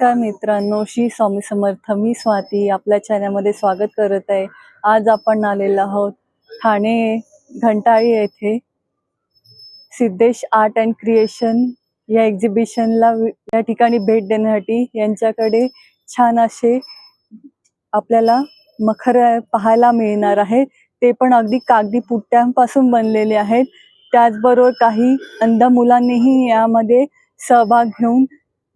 नमस्कार मित्रांनो श्री स्वामी समर्थ. मी स्वाती आपल्या चॅनलमध्ये स्वागत करत आहे. आज आपण आलेलो आहोत ठाणे घंटाळी येथे सिद्धेश आर्ट अँड क्रिएशन या एक्झिबिशनला या ठिकाणी भेट देण्यासाठी यांच्याकडे छान असे आपल्याला मखर पाहायला मिळणार आहे ते पण अगदी कागदी पुट्ट्यांपासून बनलेले आहेत. त्याचबरोबर काही अंध मुलांनीही यामध्ये सहभाग घेऊन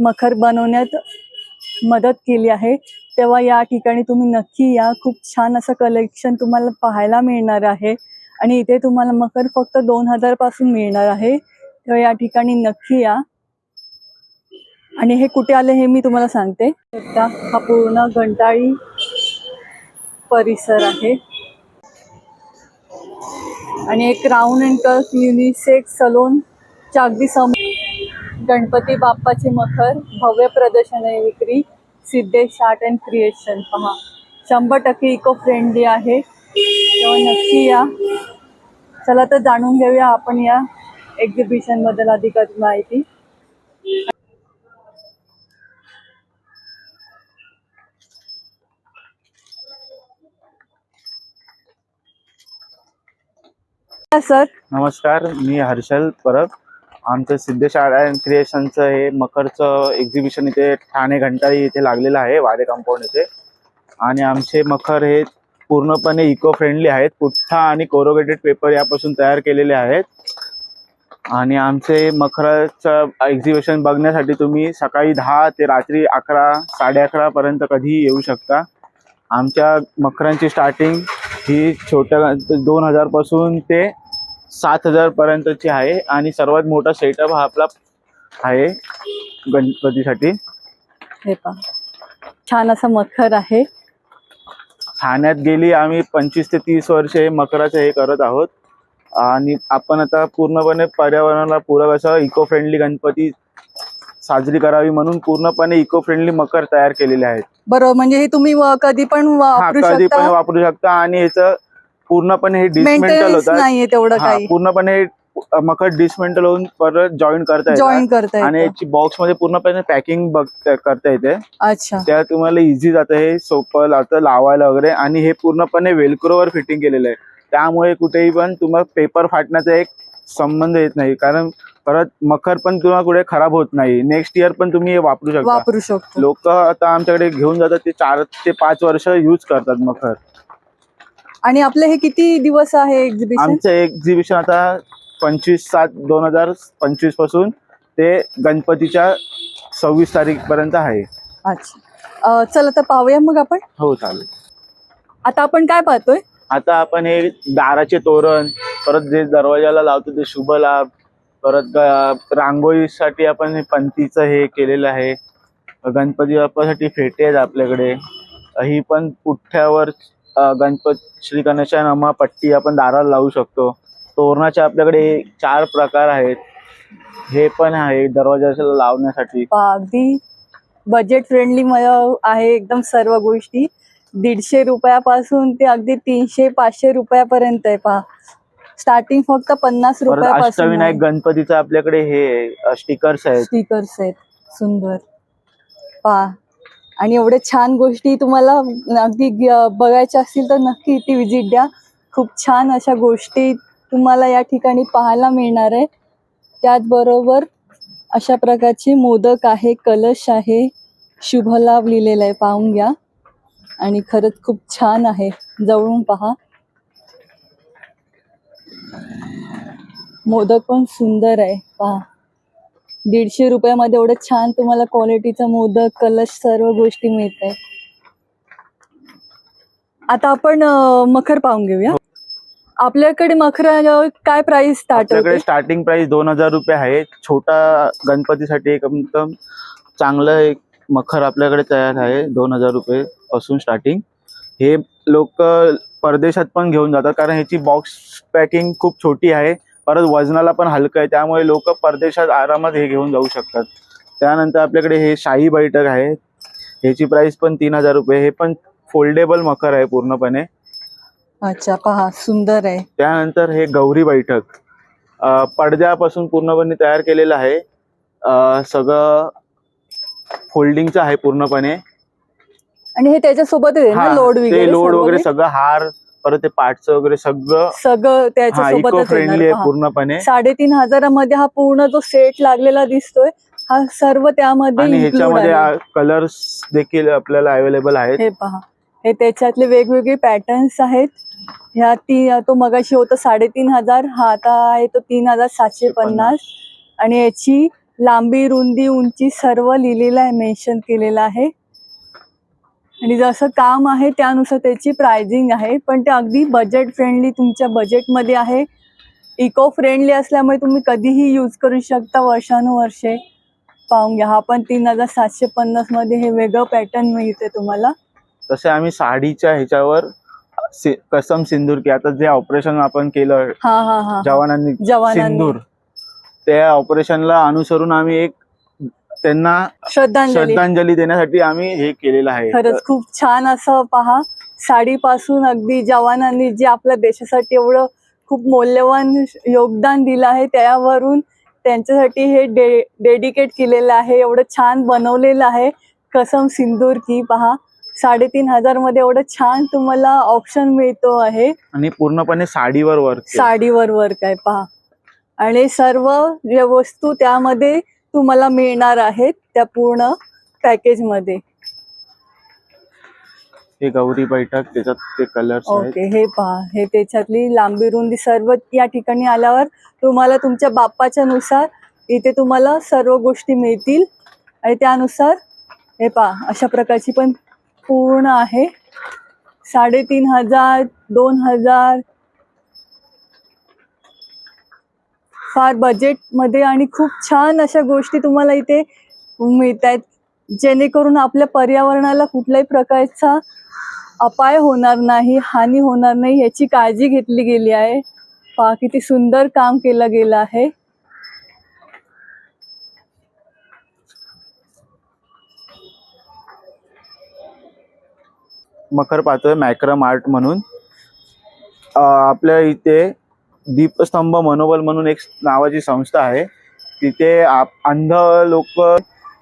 मखर बनवण्यात मदत केली आहे. तेव्हा या ठिकाणी तुम्ही नक्की या. खूप छान असं कलेक्शन तुम्हाला पाहायला मिळणार आहे. आणि इथे तुम्हाला मखर फक्त दोन हजारपासून मिळणार आहे. तेव्हा या ठिकाणी नक्की या. आणि हे कुठे आले हे मी तुम्हाला सांगते. हा पूर्ण घंटाळी परिसर आहे. आणि एक राऊंड अँड कर्व युनिसेक्स सलोनच्या अगदी समोर गणपती बाप्पाचे मखर भव्य प्रदर्शन आहे विक्री सिद्धेश आर्ट अँड क्रिएशन. पहा शंभर टक्के इको फ्रेंडली आहे. तेव्हा नक्की या. चला तर जाणून घेऊया आपण या एक्झिबिशनबद्दल अधिक माहिती. सर. नमस्कार मी हर्षल परब. आमचं सिद्धेश आर्ट अँड क्रिएशनचं हे मखरचं एक्झिबिशन इथे ठाणे घंटाळी इथे लागलेलं आहे वाडे कंपाऊंड इथे. आणि आमचे मखर हे पूर्णपणे इको फ्रेंडली आहेत. पुठ्ठा आणि कोरोगेटेड पेपर यापासून तयार केलेले आहेत. आणि आमचे मखराचं एक्झिबिशन बघण्यासाठी तुम्ही सकाळी दहा ते रात्री अकरा साडे अकरापर्यंत कधीही येऊ शकता. आमच्या मखरांची स्टार्टिंग ही छोट्या दोन हजारपासून ते सात हजारपर्यंतची आहे. आणि सर्वात मोठा सेटअप हा आपला आहे गणपतीसाठी. हे पहा. छान असं मखर आहे. ठाण्यात गेली आम्ही पंचवीस ते तीस वर्ष हे मकराचं हे करत आहोत. आणि आपण आता पूर्णपणे पर्यावरणाला पूरक असं इको फ्रेंडली गणपती साजरी करावी म्हणून पूर्णपणे इको फ्रेंडली मकर तयार केलेले आहेत. बरोबर. म्हणजे हे तुम्ही कधी पण हा कधी पण वापरू शकता. आणि ह्याचं पूर्णपणे हे डिसमेंटल मेंटेनन्स होतात. नाहीये तेवढं हा, काही. पूर्णपणे मकर डिसमेंटल होऊन परत जॉईन करता येतात. जॉईन करता आणि येतं याची बॉक्समध्ये पूर्णपणे पॅकिंग करता येते. अच्छा. त्या तुम्हाला इझी जातं हे सोपं जातं लावायला वगैरे. आणि हे पूर्णपणे वेलक्रोवर फिटिंग केलेलं आहे. त्यामुळे कुठेही पण तुम्हाला पेपर फाटण्याचा एक संबंध येत नाही. कारण परत मखर पण तुम्हाला कुठे खराब होत नाही. नेक्स्ट इयर पण तुम्ही हे वापरू शकता. वापरू शकतो. लोक आता आमच्याकडे घेऊन जातात ते चार ते पाच वर्ष यूज करतात मखर. आणि आपले हे किती दिवस आहे एक्झिबिशन आमचं एक्झिबिशन आता पंचवीस सात दोन हजार पंचवीसपासून ते गणपतीच्या सव्वीस तारीख पर्यंत आहे. अच्छा. अं, चला तर पाहूया मग आपण. हो चालेल. आता आपण काय पाहतोय? आता आपण हे दाराचे तोरण परत जे दरवाजाला लावतो ते शुभ लाभ परत ग- रांगोळीसाठी आपण हे पंतीचं हे केलेलं आहे. गणपती बाप्पासाठी फेटे आहेत आपल्याकडे. ही पण पुठ्ठ्यावर गणपत श्री गणेशा नमा पट्टी आपण दाराला लावू शकतो. तोरणाचे आपल्याकडे चार प्रकार आहेत. हे पण आहे दरवाजाला लावण्यासाठी. अगदी बजेट फ्रेंडली आहे एकदम सर्व गोष्टी. दीडशे रुपयापासून ते अगदी तीनशे पाचशे रुपयापर्यंत आहे पहा. स्टार्टिंग फक्त पन्नास रुपयापासून अष्टविनायक गणपतीचं आपल्याकडे हे स्टिकर्स आहेत. स्टिकर्स आहेत. सुंदर. पहा. आणि एवढे छान गोष्टी तुम्हाला अगदी बघायच्या असतील तर नक्की इथे व्हिजिट द्या. खूप छान अशा गोष्टी तुम्हाला या ठिकाणी पाहायला मिळणार आहे. त्याचबरोबर अशा प्रकारचे मोदक आहे कलश आहे शुभलाभ लिहिलेला आहे पाहून घ्या. आणि खरंच खूप छान आहे. जवळून पहा. मोदक पण सुंदर आहे. पहा. दीडशे रुपयामध्ये एवढं छान तुम्हाला क्वालिटीचा मोदक कलश सर्व गोष्टी मिळत. आहे आता आपण मखर पाहून घेऊया. आपल्याकडे मखर काय प्राइस स्टार्ट आपल्याकडे स्टार्टिंग प्राइस दोन हजार रुपये आहे. छोटा गणपतीसाठी एकदम चांगलं एक मखर आपल्याकडे तयार आहे. दोन हजार रुपये पासून स्टार्टिंग हे लोक परदेशात पण घेऊन जातात. कारण ह्याची बॉक्स पॅकिंग खूप छोटी आहे. परत वजनाला पण हलकं आहे त्यामुळे लोक परदेशात आरामात हे घेऊन जाऊ शकतात. त्यानंतर आपल्याकडे हे शाही बैठक आहे. ह्याची प्राइस पण तीन हजार रुपये हे पण फोल्डेबल मखर आहे पूर्णपणे. अच्छा पहा सुंदर आहे. त्यानंतर हे गौरी बैठक. पडद्यापासून पूर्णपणे तयार केलेलं आहे. सगळं फोल्डिंगचं आहे पूर्णपणे. आणि हे त्याच्यासोबत लोड वगैरे लोड वगैरे? सगळं हार परत ते पार्टचं वगैरे सगळं सगळं हा इको त्याच्यासोबतच फ्रेंडली आहे. पूर्णपणे. साडेतीन हजारामध्ये हा पूर्ण जो सेट लागलेला दिसतोय हा सर्व त्यामध्ये आणि ह्याच्यामध्ये आहे. कलर्स देखील आपल्याला अवेलेबल आहेत. हे पहा. हे त्याच्यातले वेगवेगळे पॅटर्न्स आहेत. ह्या ती तो मगाशी होतं साडेतीन हजार हा आता आहे तो तीन हजार सातशे पन्नास. आणि याची लांबी रुंदी उंची सर्व लिहिलेलं आहे मेन्शन केलेलं आहे. आणि जसं काम आहे त्यानुसार त्याची प्राइसिंग आहे. पण ते अगदी बजेट फ्रेंडली तुमच्या बजेटमध्ये आहे. इको फ्रेंडली असल्यामुळे तुम्ही कधीही यूज करू शकता वर्षानुवर्षे. पाहून घ्या. हा पण तीन हजार सातशे पन्नासमध्ये हे वेगळं पॅटर्न मिळते तुम्हाला. तसे आम्ही साडीच्या ह्याच्यावर सि- कसम सिंदूर की आता जे ऑपरेशन आपण केलं हा हा हा जवानांनी जवानांनी. सिंदूर त्या ऑपरेशनला अनुसरून आम्ही एक त्यांना श्रद्धांजली. श्रद्धांजली देण्यासाठी आम्ही हे केलेलं आहे. खरंच खूप छान असं पहा साडीपासून अगदी जवानांनी जे आपल्या देशासाठी एवढं खूप मौल्यवान योगदान दिलं आहे त्यावरून त्यांच्यासाठी हे डे डेडिकेट केलेलं आहे एवढं छान बनवलेलं आहे. कसम सिंदूर की पहा साडेतीन हजारमध्ये एवढं छान तुम्हाला ऑप्शन मिळतो आहे. आणि पूर्णपणे साडीवर वर्क साडीवर वर्क आहे पहा. आणि सर्व ज्या वस्तू त्यामध्ये तुम्हाला मिळणार आहेत त्या पूर्ण पॅकेजमध्ये. हे गौरी बैठक त्याच्यात ते कलर्स आहेत. ओके हे पहा हे त्याच्यातली लांबी रुंदी सर्व या ठिकाणी आल्यावर तुम्हाला तुमच्या बाप्पाच्या नुसार इथे तुम्हाला सर्व गोष्टी मिळतील. आणि त्यानुसार हे पहा अशा प्रकारची पण पूर्ण आहे. साडेतीन हजार दोन हजार फार बजेटमध्ये आणि खूप छान अशा गोष्टी तुम्हाला इथे मिळत आहेत जेणेकरून आपल्या पर्यावरणाला कुठल्याही प्रकारचा अपाय होणार नाही हानी होणार नाही याची काळजी घेतली गेली आहे. पहा किती सुंदर काम केलं गेलं आहे. मखर पातळ मॅक्रम आर्ट म्हणून आपल्या इथे दीपस्तंभ मनोबल म्हणून एक नावाची संस्था आहे. तिथे आप अंध लोक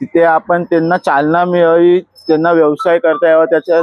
तिथे आपण त्यांना चालना मिळावी त्यांना व्यवसाय करता यावा त्याच्या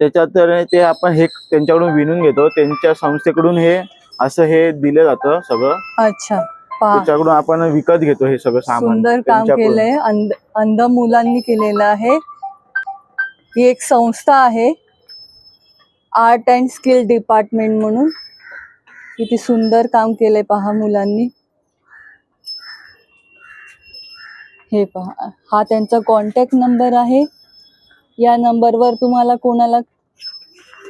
त्याच्यात तर ते आपण हे त्यांच्याकडून विणून घेतो. त्यांच्या संस्थेकडून हे असं हे दिलं जातं सगळं. अच्छा. त्याच्याकडून आपण विकत घेतो हे सगळं सामान. सुंदर काम. केलंय. अंध अंध मुलांनी केलेलं आहे. ही एक संस्था आहे. आर्ट अँड स्किल डिपार्टमेंट म्हणून. किती सुंदर काम केलंय पहा मुलांनी. हे पहा हा त्यांचा कॉन्टॅक्ट नंबर आहे. या नंबरवर तुम्हाला कोणाला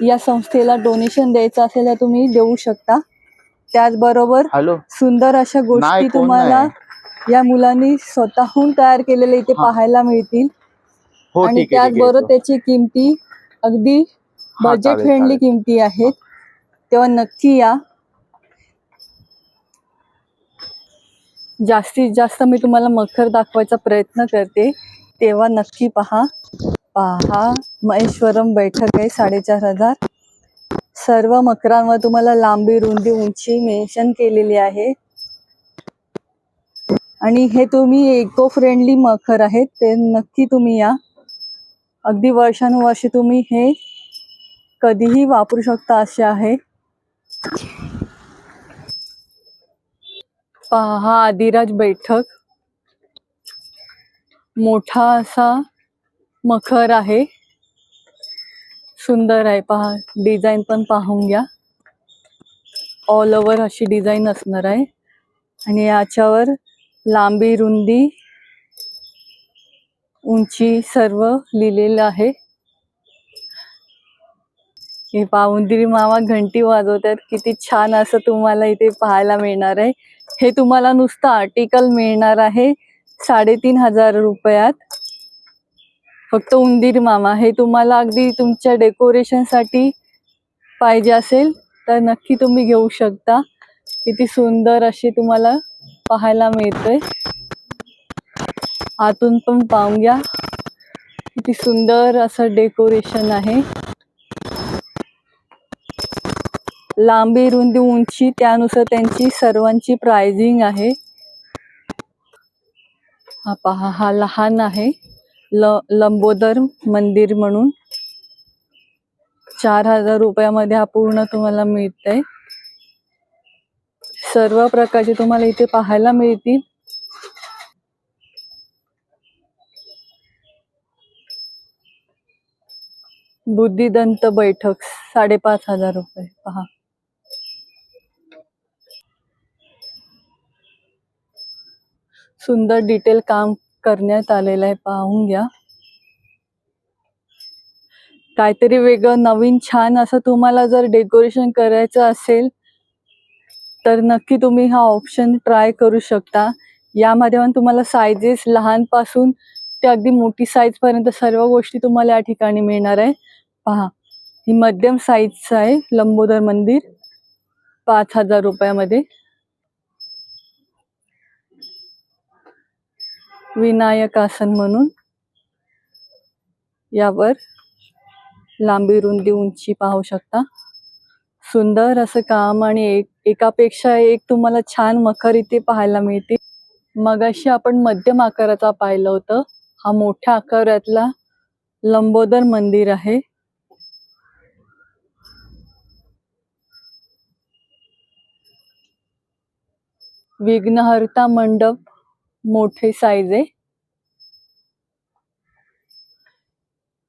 या संस्थेला डोनेशन द्यायचं असेल तर तुम्ही देऊ शकता. त्याचबरोबर सुंदर अशा गोष्टी तुम्हाला. या मुलांनी स्वतःहून तयार केलेले इथे. पाहायला मिळतील. हो आणि त्याचबरोबर त्याची किमती अगदी बजेट फ्रेंडली. किमती आहेत. तेव्हा नक्की या. जास्तीत जास्त मी तुम्हाला मखर दाखवायचा प्रयत्न करते. तेव्हा नक्की पहा. पहा महेश्वरम बैठक आहे साडेचार हजार. सर्व मकरांवर तुम्हाला लांबी रुंदी उंची मेन्शन केलेली आहे. आणि हे तुम्ही इको फ्रेंडली मखर आहेत ते नक्की तुम्ही या. अगदी वर्षानुवर्षे तुम्ही हे कधीही वापरू शकता असे आहे. पहा आदिराज बैठक. मोठा असा मखर आहे. सुंदर आहे पहा डिझाईन पण पाहून घ्या. ऑल ओव्हर अशी डिझाईन असणार आहे. आणि याच्यावर लांबी रुंदी उंची सर्व लिहिलेलं आहे. हे पाऊंदिरी मामा घंटी वाजवतात किती छान असं तुम्हाला इथे पाहायला मिळणार आहे. हे तुम्हाला नुसतं आर्टिकल मिळणार आहे साडेतीन हजार रुपयात. फक्त उंदीर मामा हे तुम्हाला अगदी तुमच्या डेकोरेशनसाठी पाहिजे असेल तर नक्की तुम्ही घेऊ शकता. किती सुंदर अशी तुम्हाला पाहायला मिळतंय. आतून पण पाहून घ्या. किती सुंदर असं डेकोरेशन आहे. लांबी रुंदी उंची त्यानुसार त्यांची सर्वांची प्राइजिंग आहे. हा पहा हा लहान आहे. ल लंबोदर मंदिर म्हणून. चार हजार रुपयामध्ये हा पूर्ण तुम्हाला मिळतंय. सर्व प्रकारचे तुम्हाला इथे पाहायला मिळतील. बुद्धिदंत बैठक साडेपाच हजार रुपये. पहा. सुंदर डिटेल काम करण्यात आलेलं आहे. पाहून घ्या. काहीतरी वेगळं नवीन छान असं तुम्हाला जर डेकोरेशन करायचं असेल तर नक्की तुम्ही हा ऑप्शन ट्राय करू शकता. यामध्ये पण तुम्हाला सायझेस लहानपासून ते अगदी मोठी साईजपर्यंत सर्व गोष्टी तुम्हाला या ठिकाणी मिळणार आहे. पहा ही मध्यम साईजचं आहे लंबोदर मंदिर. पाच हजार रुपयामध्ये. विनायक आसन म्हणून यावर लांबी रुंदी उंची पाहू शकता. सुंदर असं काम आणि एक एकापेक्षा एक तुम्हाला छान मखर इथे पाहायला मिळते मगाशी आपण मध्यम आकाराचा पाहिलं होतं. हा मोठ्या आकारातला लंबोदर मंदिर आहे. विघ्नहर्ता मंडप मोठे साईज आहे.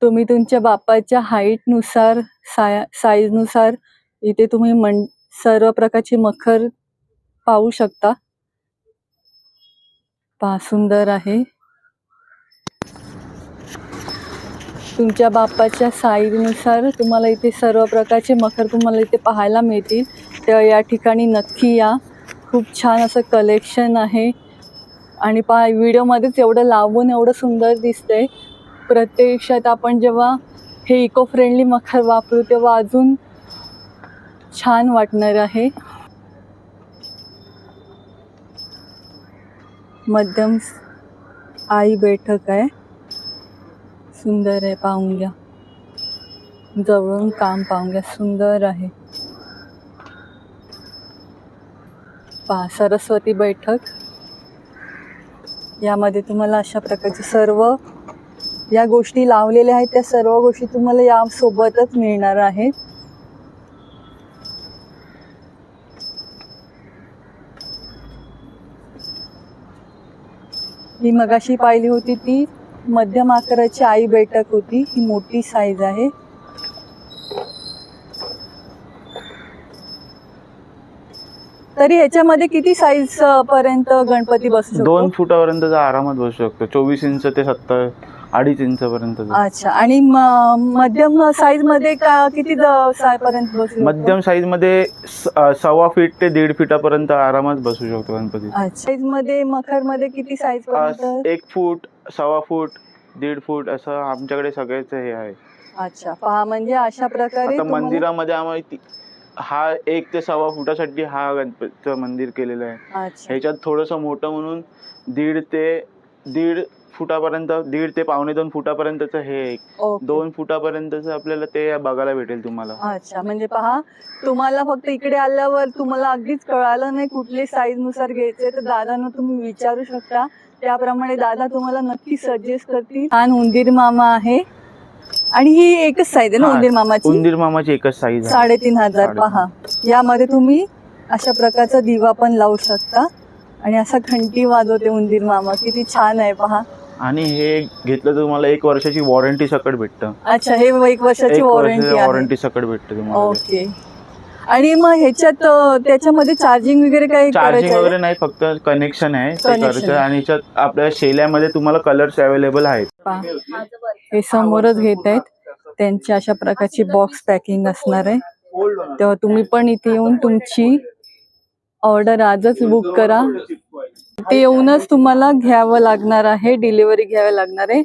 तुम्ही तुमच्या बापाच्या हाईटनुसार साईजनुसार इथे तुम्ही मन सर्व प्रकारचे मखर पाहू शकता. पहा सुंदर आहे. तुमच्या बापाच्या साईजनुसार तुम्हाला इथे सर्व प्रकारचे मखर तुम्हाला इथे पाहायला मिळतील. तर या ठिकाणी नक्की या. खूप छान असं कलेक्शन आहे. आणि पहा व्हिडिओमध्येच एवढं लावून एवढं सुंदर दिसतंय. प्रत्यक्षात आपण जेव्हा हे इको फ्रेंडली मखर वापरू तेव्हा अजून छान वाटणार आहे. मध्यम आई बैठक आहे. सुंदर आहे पाहून घ्या. जवळून काम पाहून घ्या सुंदर आहे. पहा सरस्वती बैठक. यामध्ये तुम्हाला अशा प्रकारचे सर्व या गोष्टी लावलेल्या आहेत. त्या सर्व गोष्टी तुम्हाला या सोबतच मिळणार आहेत. ही मगाशी पाहिली होती ती मध्यम आकाराची आई बैठक होती. ही मोठी साईज आहे. तरी ह्याच्यामध्ये किती साईज पर्यंत गणपती बसू दोन फुटापर्यंतचा आरामात बसू शकतो. चोवीस इंच ते सत्तर अडीच इंच पर्यंत अच्छा. आणि मध्यम साईजमध्ये का किती पर्यंत बसू? मध्यम साईजमध्ये सव्वा फीट ते दीड फीटापर्यंत आरामात बसू शकतो गणपती. साईजमध्ये मखरमध्ये किती साईज एक फूट सव्वा फूट दीड फूट असं आमच्याकडे सगळेच हे आहे. अच्छा. पहा म्हणजे अशा प्रकारे मंदिरामध्ये आम्हाला हा एक ते सव्वा फुटासाठी हा गणपतीचं मंदिर केलेलं आहे. अच्छा. ह्याच्यात थोडंसं मोठं म्हणून दीड ते दीड फुटापर्यंत दीड ते पावणे दोन फुटापर्यंतचं हे एक. ओके. दोन फुटापर्यंतच आपल्याला ते बघायला भेटेल तुम्हाला. अच्छा म्हणजे पहा तुम्हाला फक्त इकडे आल्यावर तुम्हाला अगदीच कळालं नाही कुठले साईजनुसार घ्यायचे तर दादांना तुम्ही विचारू शकता. त्याप्रमाणे दादा तुम्हाला नक्की सजेस्ट करतील. छान उंदीर मामा आहे. आणि ही एकच साईज आहे ना उंदीर मामाची? उंदीर मामाची एकच साईज आहे. साडेतीन हजार. साडेतीन. पहा यामध्ये तुम्ही अशा प्रकारचा दिवा पण लावू शकता. आणि असा घंटी वाजवते उंदीर मामा. किती छान आहे पहा. आणि हे घेतलं तर तुम्हाला एक वर्षाची वॉरंटी सकट भेटतं. अच्छा हे एक वर्षाची एक वॉरंटी वर्षाची आहे. वॉरंटी सकट भेटतं तुम्हाला. ओके. आणि मग ह्याच्यात अं, त्याच्यामध्ये चार्जिंग वगैरे काही चार्जिंग करायचं आहे? वगैरे नाही फक्त कनेक्शन आहे. ते Connection करायचं आहे. आणि याच्यात आपल्या शेल्यामध्ये तुम्हाला कलर्स अवेलेबल आहेत. पहा. हे समोरच घेत आहेत. त्यांची अशा प्रकारची बॉक्स पॅकिंग असणार आहे. तेव्हा तुम्ही पण इथे येऊन तुमची ऑर्डर आजच बुक करा. ते येऊनच तुम्हाला घ्यावं लागणार आहे डिलिव्हरी घ्यावी लागणार आहे.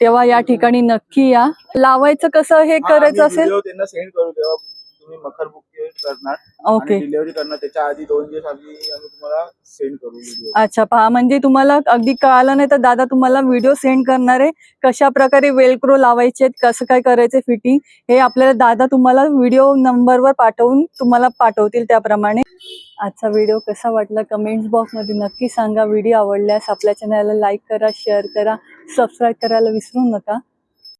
तेव्हा या ठिकाणी नक्की या. लावायचं कसं हे करायचं असेल? करणार ओके डिलिव्हरी करणार. त्याच्या आधी दोन दिवस आम्ही आम्ही तुम्हाला सेंड करू व्हिडिओ अच्छा पहा म्हणजे तुम्हाला अगदी कळालं नाही तर दादा तुम्हाला व्हिडिओ सेंड करणार आहे. कशा प्रकारे वेलक्रो लावायचे कसं काय करायचे फिटिंग हे आपल्याला दादा तुम्हाला व्हिडिओ नंबरवर पाठवून तुम्हाला पाठवतील त्याप्रमाणे. आजचा व्हिडिओ कसा वाटला कमेंट्स बॉक्समध्ये नक्की सांगा. व्हिडिओ आवडल्यास आपल्या चॅनलला लाईक करा शेअर करा सबस्क्राईब करायला विसरू नका.